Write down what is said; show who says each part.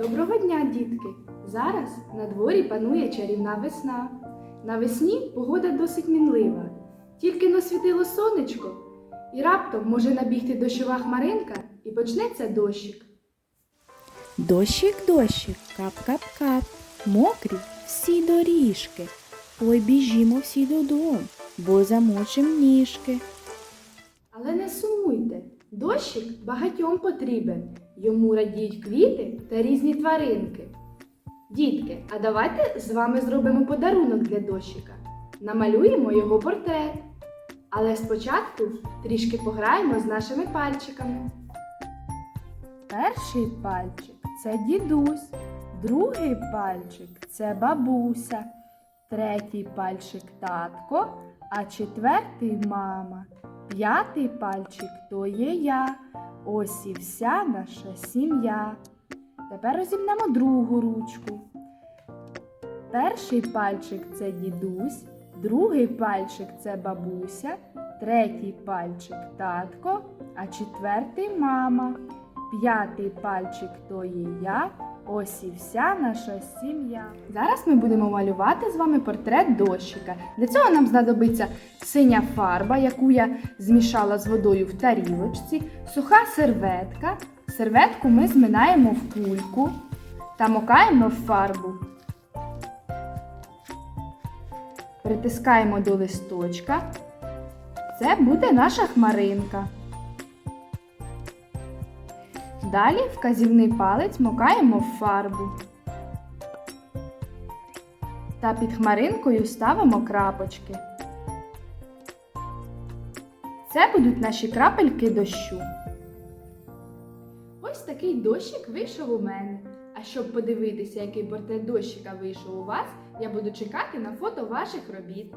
Speaker 1: Доброго дня, дітки! Зараз на дворі панує чарівна весна. Навесні погода досить мінлива. Тільки насвітило сонечко, і раптом може набігти дощова хмаринка і почнеться дощик.
Speaker 2: Дощик, дощик, кап-кап-кап, мокрі всі доріжки. Ой, біжімо всі додому, бо замочим ніжки.
Speaker 1: Але не сумуйте, дощик багатьом потрібен. Йому радіють квіти та різні тваринки. Дітки, а давайте з вами зробимо подарунок для дощика. Намалюємо його портрет. Але спочатку трішки пограємо з нашими пальчиками. Перший пальчик це дідусь, другий пальчик це бабуся, третій пальчик татко, а четвертий мама. П'ятий пальчик то є я. Ось і вся наша сім'я. Тепер розімнемо другу ручку. Перший пальчик це дідусь, другий пальчик це бабуся, третій пальчик татко, а четвертий мама. П'ятий пальчик то є я. Ось і вся наша сім'я. Зараз ми будемо малювати з вами портрет дощика. Для цього нам знадобиться синя фарба, яку я змішала з водою в тарілочці, суха серветка. Серветку ми зминаємо в кульку та мокаємо в фарбу. Притискаємо до листочка. Це буде наша хмаринка. Далі вказівний палець мокаємо в фарбу. Та під хмаринкою ставимо крапочки. Це будуть наші крапельки дощу. Ось такий дощик вийшов у мене. А щоб подивитися, який портрет дощика вийшов у вас, я буду чекати на фото ваших робіт.